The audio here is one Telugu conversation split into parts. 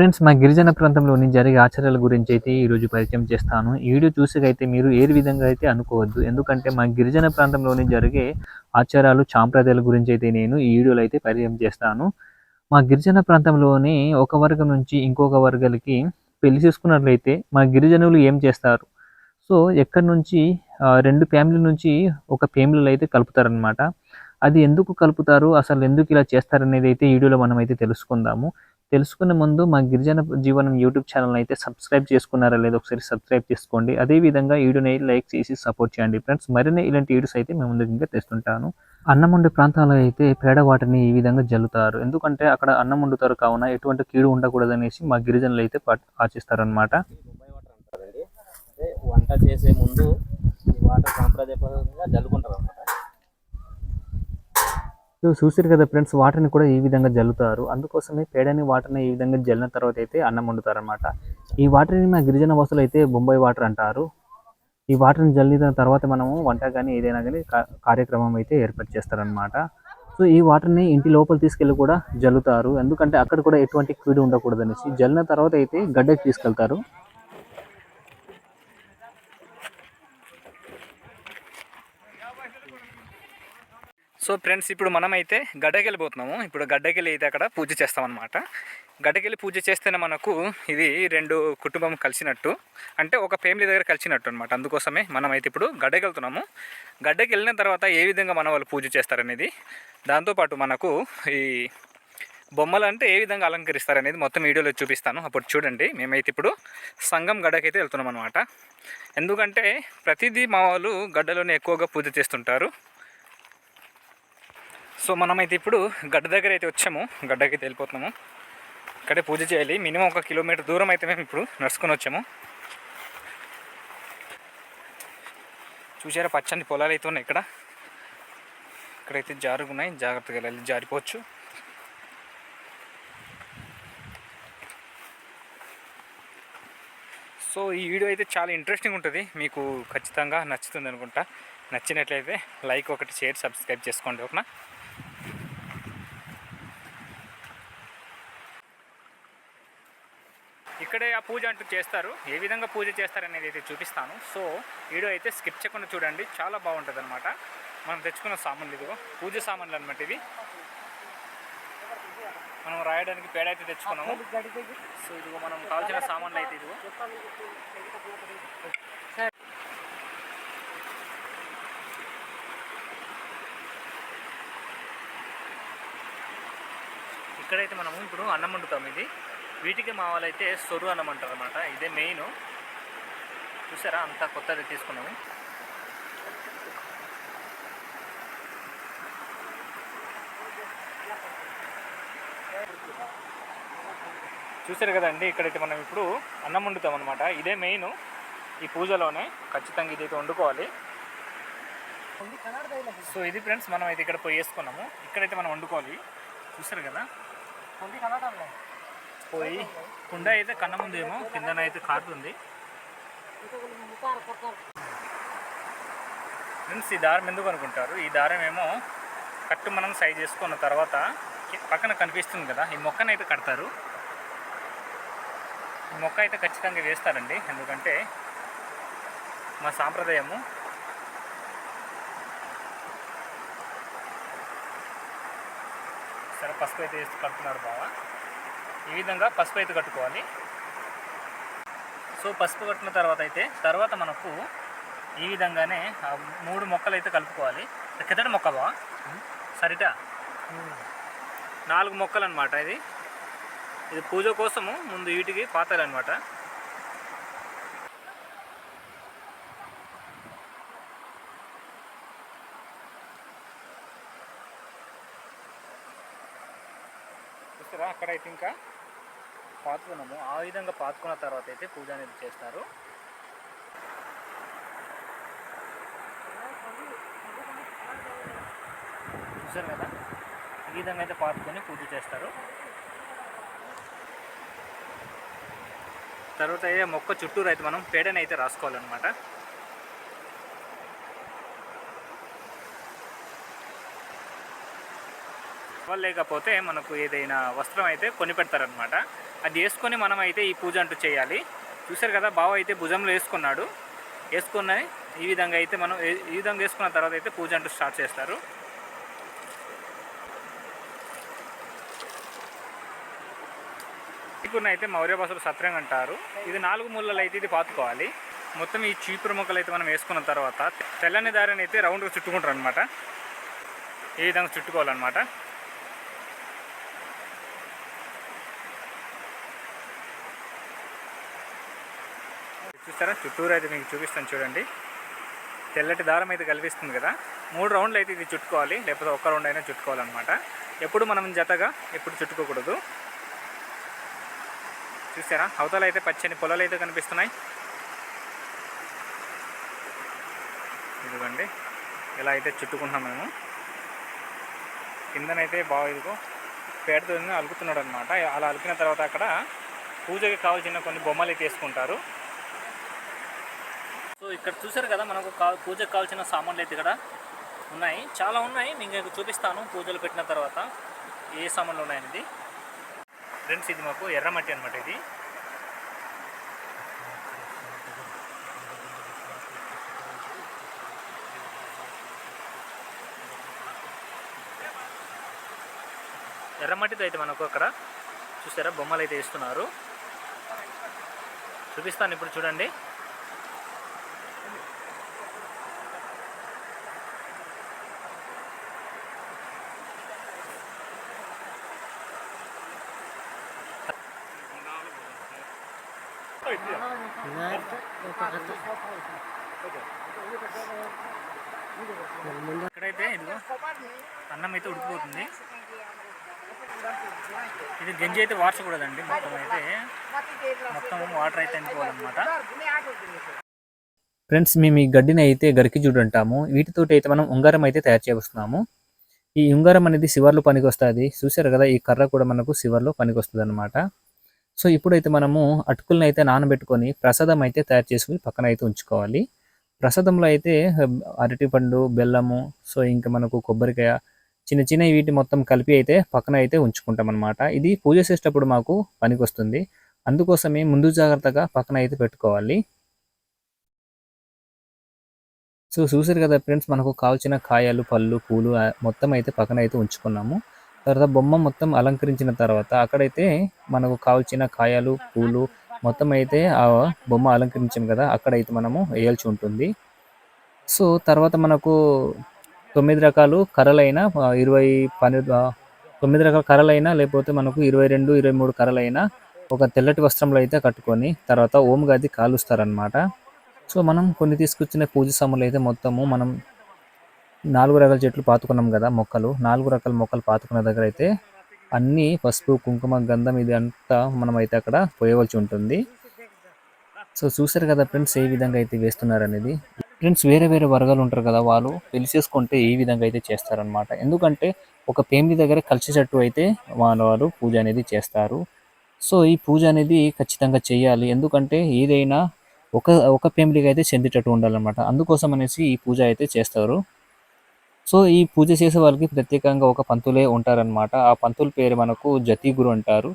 ఫ్రెండ్స్ మా గిరిజన ప్రాంతంలోని జరిగే ఆచారాల గురించి అయితే ఈరోజు పరిచయం చేస్తాను. ఈ వీడియో చూసేకైతే మీరు ఏ విధంగా అయితే అనుకోవద్దు. ఎందుకంటే మా గిరిజన ప్రాంతంలోని జరిగే ఆచారాలు సాంప్రదాయాల గురించి అయితే నేను ఈ వీడియోలో అయితే పరిచయం చేస్తాను. మా గిరిజన ప్రాంతంలోని ఒక వర్గం నుంచి ఇంకొక వర్గాలకి పెళ్ళి చేసుకున్నట్లయితే మా గిరిజనులు ఏం చేస్తారు? సో ఎక్కడి నుంచి రెండు ఫ్యామిలీ నుంచి ఒక ఫ్యామిలీలు అయితే కలుపుతారనమాట అది ఎందుకు కలుపుతారు? అసలు ఎందుకు ఇలా చేస్తారనేది అయితే వీడియోలో మనం అయితే తెలుసుకుందాము. తెలుసుకునే ముందు మా గిరిజన జీవనం యూట్యూబ్ ఛానల్ అయితే సబ్స్క్రైబ్ చేసుకున్నారా లేదో ఒకసారి సబ్స్క్రైబ్ చేసుకోండి. అదే విధంగా వీడియోని లైక్ చేసి సపోర్ట్ చేయండి. ఫ్రెండ్స్ మరిన్ని ఇలాంటి వీడియోస్ అయితే మేము ముందుకు ఇంకా తెస్తుంటాను. అన్నం వండే ప్రాంతాల్లో అయితే పేడ వాటిని ఈ విధంగా జల్లుతారు. ఎందుకంటే అక్కడ అన్నం వండుతారు కావున ఎటువంటి కీడు ఉండకూడదు అనేసి మా గిరిజనులు అయితే ఆచిస్తారనమాట బొంబాయి వంట చేసే ముందు ఈ వాటర్ సాంప్రదాయపరంగా జల్లుకుంటారు అనమాట సో చూసారు కదా ఫ్రెండ్స్ వాటర్ని కూడా ఈ విధంగా జల్లుతారు. అందుకోసమే పేడని వాటర్ని ఈ విధంగా జల్లిన తర్వాత అయితే అన్నం వండుతారనమాట ఈ వాటర్ని మా గిరిజన వస్తువులు అయితే బొంబాయి వాటర్ అంటారు. ఈ వాటర్ని జల్లిన తర్వాత మనము వంట కానీ ఏదైనా కానీ కార్యక్రమం అయితే ఏర్పాటు చేస్తారనమాట సో ఈ వాటర్ని ఇంటి లోపల తీసుకెళ్ళి కూడా జల్లుతారు. ఎందుకంటే అక్కడ కూడా ఎటువంటి కీడు ఉండకూడదు అనేసి జల్లిన తర్వాత అయితే గడ్డకి తీసుకెళ్తారు. సో ఫ్రెండ్స్ ఇప్పుడు మనమైతే గడ్డకెళ్ళిపోతున్నాము ఇప్పుడు గడ్డకెళ్ళి అయితే అక్కడ పూజ చేస్తామన్నమాట. గడ్డకెళ్ళి పూజ చేస్తేనే మనకు ఇది రెండు కుటుంబం కలిసినట్టు అంటే ఒక ఫ్యామిలీ దగ్గర కలిసినట్టు అనమాట అందుకోసమే మనమైతే ఇప్పుడు గడ్డకెళ్తున్నాము గడ్డకెళ్ళిన గడ్డకి వెళ్ళిన తర్వాత ఏ విధంగా మన వాళ్ళు పూజ చేస్తారనేది దాంతోపాటు మనకు ఈ బొమ్మలు అంటే ఏ విధంగా అలంకరిస్తారనేది మొత్తం వీడియోలో చూపిస్తాను. అప్పుడు చూడండి మేమైతే ఇప్పుడు సంఘం గడ్డకైతే వెళ్తున్నాం అనమాట ఎందుకంటే ప్రతిదీ మా వాళ్ళు గడ్డలోనే ఎక్కువగా పూజ చేస్తుంటారు. సో మనమైతే ఇప్పుడు గడ్డ దగ్గర అయితే వచ్చాము. గడ్డకి అయితే వెళ్ళిపోతున్నాము. ఇక్కడే పూజ చేయాలి. మినిమం ఒక కిలోమీటర్ దూరం అయితే మేము ఇప్పుడు నడుచుకొని వచ్చాము. చూసారా పచ్చని పొలాలు అయితే ఉన్నాయి ఇక్కడ. ఇక్కడైతే జారుగున్నాయి జాగ్రత్తగా వెళ్ళాలి జారిపోవచ్చు. సో ఈ వీడియో అయితే చాలా ఇంట్రెస్టింగ్ ఉంటుంది. మీకు ఖచ్చితంగా నచ్చుతుంది అనుకుంటా. నచ్చినట్లయితే లైక్ ఒకటి షేర్ సబ్స్క్రైబ్ చేసుకోండి. ఓకేనా ఇక్కడే ఆ పూజ అంటూ చేస్తారు. ఏ విధంగా పూజ చేస్తారు అనేది అయితే చూపిస్తాను. సో వీడియో అయితే స్కిప్ చేయకుండా చూడండి. చాలా బాగుంటుంది అనమాట మనం తెచ్చుకున్న సామాన్లు ఇదిగో. పూజ సామాన్లు అనమాట ఇవి. మనం రాయడానికి పేడ అయితే తెచ్చుకున్నాము. సో ఇదిగో మనం కావాల్సిన సామాన్లు అయితే ఇదిగో. ఇక్కడైతే మనము ఇప్పుడు అన్నం వండుతాం ఇది. వీటికి మా వాళ్ళైతే సొరు అన్నం అంటారు అనమాట ఇదే మెయిన్. చూసారా? అంతా కొత్తది తీసుకున్నాము. చూసారు కదండి? ఇక్కడైతే మనం ఇప్పుడు అన్నం వండుతాం అనమాట ఇదే మెయిన్ ఈ పూజలోనే. ఖచ్చితంగా ఇదైతే వండుకోవాలి. సో ఇది ఫ్రెండ్స్ మనం అయితే ఇక్కడ పోయి వేసుకున్నాము. ఇక్కడైతే మనం వండుకోవాలి. చూసారు కదా? పోయి కుండ అయితే కన్న ముందేమో కిందన అయితే కారుతుంది ఫ్రెండ్స్ ఈ దారం ఎందుకు అనుకుంటారు? ఈ దారం ఏమో కట్టు మనం సైజ్ చేసుకున్న తర్వాత పక్కన కనిపిస్తుంది కదా ఈ మొక్కను అయితే కడతారు. ఈ మొక్క అయితే ఖచ్చితంగా వేస్తారండి. ఎందుకంటే మా సాంప్రదాయము. సరే పసుపు అయితే వేసి కడుతున్నారు బావా. ఈ విధంగా పసుపు అయితే కట్టుకోవాలి. సో పసుపు కట్టిన తర్వాత అయితే తర్వాత మనకు ఈ విధంగానే ఆ మూడు మొక్కలు అయితే కలుపుకోవాలి. కిందటి మొక్క బావా? సరిటా? నాలుగు మొక్కలు అనమాట ఇది. ఇది పూజ కోసము ముందు వీటికి పాతాలి అనమాట చూస్తారా అక్కడైతే ఇంకా పాతుకున్నాము ఆ విధంగా పాతుకున్న తర్వాత అయితే పూజ అనేది చేస్తారు. చూసారు కదా? ఈ విధంగా అయితే పాతుకొని పూజ చేస్తారు. తర్వాత అయితే మొక్క చుట్టూరు అయితే మనం పేడని అయితే రాసుకోవాలన్నమాట. లేకపోతే మనకు ఏదైనా వస్త్రం అయితే కొని పెడతారనమాట అది వేసుకొని మనం అయితే ఈ పూజ అంటూ చేయాలి. చూసారు కదా బావ అయితే భుజంలో వేసుకున్నాడు. వేసుకున్న ఈ విధంగా అయితే మనం ఈ విధంగా వేసుకున్న తర్వాత అయితే పూజ అంటూ స్టార్ట్ చేస్తారు. చీపురుని అయితే మౌర్య భాషలో సత్రంగా అంటారు. ఇది నాలుగు ముళ్ళలు అయితే ఇది పాతుకోవాలి. మొత్తం ఈ చీపురు మొక్కలు అయితే మనం వేసుకున్న తర్వాత తెల్లని దారిని అయితే రౌండ్గా చుట్టుకుంటారు అనమాట ఈ విధంగా చుట్టుకోవాలన్నమాట. చూస్తారా చుట్టూరు అయితే మీకు చూపిస్తాను చూడండి. తెల్లటి దారం అయితే కల్పిస్తుంది కదా. మూడు రౌండ్లు అయితే ఇది చుట్టుకోవాలి. లేకపోతే ఒక్క రౌండ్ అయినా చుట్టుకోవాలన్నమాట. ఎప్పుడు మనం జతగా ఎప్పుడు చుట్టుకోకూడదు. చూసారా? అవతల అయితే పచ్చని పొలాలు అయితే కనిపిస్తున్నాయి. ఇదిగోండి. ఇలా అయితే చుట్టుకుంటున్నాం మేము. కిందనైతే బాగా ఇదిగో పేడతో అలుకుతున్నాడు అనమాట అలా అలికిన తర్వాత అక్కడ పూజకి కావాల్సిన కొన్ని బొమ్మలు అయితే వేసుకుంటారు. ఇక్కడ చూసారు కదా మనకు కా పూజకు కావాల్సిన సామాన్లు అయితే ఇక్కడ ఉన్నాయి. చాలా ఉన్నాయి. నేను మీకు చూపిస్తాను పూజలు పెట్టిన తర్వాత ఏ సామాన్లు ఉన్నాయనేది. ఫ్రెండ్స్ ఇది మాకు ఎర్రమట్టి అనమాట ఇది. ఎర్రమట్టితో అయితే మనకు అక్కడ చూసారా బొమ్మలు అయితే వేస్తున్నారు. చూపిస్తాను ఇప్పుడు చూడండి. ఇక్కడైతే ఇదిగో అన్నం అయితే ఉడికిపోతుంది. ఇది గంజి అయితే వార్చకూడదండి. మొత్తం అయితే మొత్తం వాటర్ అయితే అనుకోవాలన్నమాట ఫ్రెండ్స్ మేము ఈ గడ్డిని అయితే గరికి చూడంటాము. వీటితోటి అయితే మనం ఉంగారం అయితే తయారు చేస్తున్నాము. ఈ ఉంగారం అనేది శివర్లో పనికి వస్తుంది చూసారు కదా ఈ కర్ర కూడా మనకు శివర్లో పనికి వస్తుంది అనమాట సో ఇప్పుడైతే మనము అటుకులను అయితే నానబెట్టుకొని ప్రసాదం అయితే తయారు చేసుకుని పక్కన అయితే ఉంచుకోవాలి. ప్రసాదంలో అయితే అరటిపండు బెల్లము సో ఇంకా మనకు కొబ్బరికాయ చిన్న చిన్న వీటి మొత్తం కలిపి అయితే పక్కన అయితే ఉంచుకుంటాం అనమాట ఇది పూజ చేసేటప్పుడు మాకు పనికి వస్తుంది అందుకోసమే ముందు జాగ్రత్తగా పక్కన అయితే పెట్టుకోవాలి. సో చూసారు కదా ఫ్రెండ్స్ మనకు కావాల్సిన కాయలు పళ్ళు పూలు మొత్తం అయితే పక్కన అయితే ఉంచుకున్నాము. తర్వాత బొమ్మ మొత్తం అలంకరించిన తర్వాత అక్కడైతే మనకు కావాల్సిన కాయలు పూలు మొత్తం అయితే ఆ బొమ్మ అలంకరించాం కదా అక్కడైతే మనము వేయాల్సి ఉంటుంది. సో తర్వాత మనకు తొమ్మిది రకాలు కర్రలైన ఇరవై పన్నెండు తొమ్మిది రకాల కర్రలైనా లేకపోతే మనకు ఇరవై రెండు ఇరవై మూడు కర్రలైనా ఒక తెల్లటి వస్త్రంలో అయితే కట్టుకొని తర్వాత ఓం గది కాలుస్తారనమాట సో మనం కొన్ని తీసుకొచ్చిన పూజ సామాన్లు అయితే మొత్తము మనం నాలుగు రకాల చెట్లు పాతుకున్నాం కదా మొక్కలు. నాలుగు రకాల మొక్కలు పాతుకున్న దగ్గర అయితే అన్ని పసుపు కుంకుమ గంధం ఇది అంతా మనం అయితే అక్కడ పోయవలసి ఉంటుంది. సో చూసారు కదా ఫ్రెండ్స్ ఏ విధంగా అయితే వేస్తున్నారు అనేది ఫ్రెండ్స్ వేరే వేరే వర్గాలు ఉంటారు కదా వాళ్ళు పెళ్ళి చేసుకుంటే ఈ విధంగా అయితే చేస్తారనమాట ఎందుకంటే ఒక పేమిలి దగ్గర కలిసి చెట్టు అయితే వాళ్ళ వారు పూజ అనేది చేస్తారు. సో ఈ పూజ అనేది ఖచ్చితంగా చేయాలి. ఎందుకంటే ఏదైనా ఒక ఒక ఫ్యామిలీకి అయితే చెందేటట్టు ఉండాలన్నమాట. అందుకోసం అనేసి ఈ పూజ అయితే చేస్తారు. సో ఈ పూజ చేసే వాళ్ళకి ప్రత్యేకంగా ఒక పంతులే ఉంటారనమాట ఆ పంతుల పేరు మనకు జతి గురు అంటారు.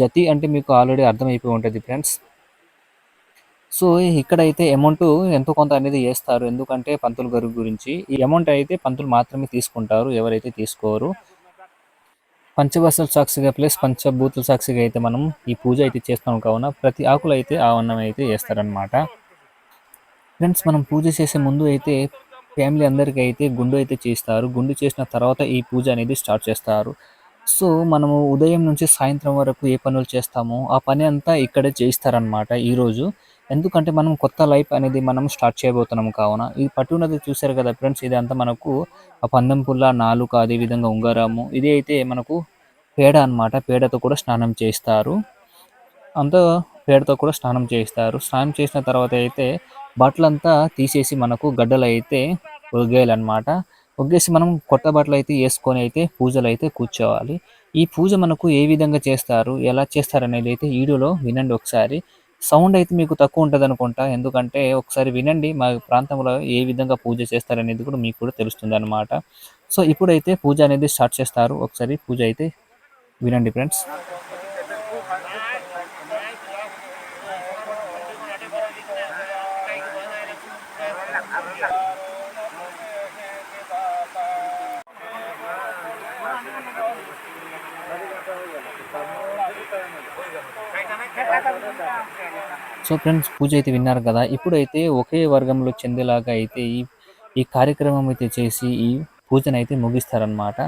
జతి అంటే మీకు ఆల్రెడీ అర్థమైపోయి ఉంటుంది ఫ్రెండ్స్. సో ఇక్కడైతే అమౌంట్ ఎంతో కొంత అనేది వేస్తారు. ఎందుకంటే పంతులు గారి గురించి ఈ అమౌంట్ అయితే పంతులు మాత్రమే తీసుకుంటారు. ఎవరైతే తీసుకోరు. పంచవసల సాక్షిగా ప్లస్ పంచభూతుల సాక్షిగా అయితే మనం ఈ పూజ అయితే చేస్తాం కావున ప్రతి ఆకులు అయితే ఆ అన్నం అయితే వేస్తారనమాట ఫ్రెండ్స్ మనం పూజ చేసే ముందు అయితే ఫ్యామిలీ అందరికీ అయితే గుండు అయితే చేస్తారు. గుండు చేసిన తర్వాత ఈ పూజ అనేది స్టార్ట్ చేస్తారు. సో మనము ఉదయం నుంచి సాయంత్రం వరకు ఏ పనులు చేస్తామో ఆ పని అంతా ఇక్కడే చేయిస్తారనమాట ఈరోజు ఎందుకంటే మనం కొత్త లైఫ్ అనేది మనం స్టార్ట్ చేయబోతున్నాం కావున. ఈ పట్టునది చూసారు కదా ఫ్రెండ్స్ ఇది అంతా మనకు ఆ పందెం పుల్ల నాలుక అదేవిధంగా ఉంగరము ఇది అయితే మనకు పేడ అనమాట పేడతో కూడా స్నానం చేస్తారు అంతా పేడతో కూడా స్నానం చేస్తారు స్నానం చేసిన తర్వాత అయితే బట్టలంతా తీసేసి మనకు గడ్డలు అయితే ఒగ్గేయాలన్నమాట ఒగ్గేసి మనం కొత్త బట్టలు అయితే వేసుకొని అయితే పూజలు అయితే కూర్చోవాలి. ఈ పూజ మనకు ఏ విధంగా చేస్తారు ఎలా చేస్తారు అనేది అయితే వీడియోలో వినండి ఒకసారి. సౌండ్ అయితే మీకు తక్కువ ఉంటుంది అనుకుంటా ఎందుకంటే ఒకసారి వినండి మా ప్రాంతంలో ఏ విధంగా పూజ చేస్తారనేది కూడా మీకు కూడా తెలుస్తుంది అనమాట సో ఇప్పుడైతే పూజ అనేది స్టార్ట్ చేస్తారు. ఒకసారి పూజ అయితే వినండి ఫ్రెండ్స్. సో ఫ్రెండ్స్ పూజ అయితే విన్నారు కదా. ఇప్పుడైతే ఒకే వర్గంలో చెందేలాగా అయితే ఈ ఈ కార్యక్రమం అయితే చేసి ఈ పూజను అయితే ముగిస్తారనమాట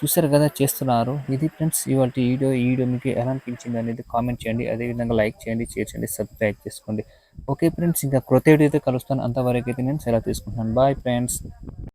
చూసారు కదా చేస్తున్నారు. ఇది ఫ్రెండ్స్ ఇవాళ వీడియో ఈ వీడియో మీకు ఎలా అనిపించింది అనేది కామెంట్ చేయండి. అదేవిధంగా లైక్ చేయండి షేర్ చేయండి సబ్స్క్రైబ్ చేసుకోండి. ఓకే ఫ్రెండ్స్ ఇంకా క్రొత్త వీడియో అయితే కలుస్తాను. అంతవరకు అయితే నేను సెలవు తీసుకుంటున్నాను. Bye friends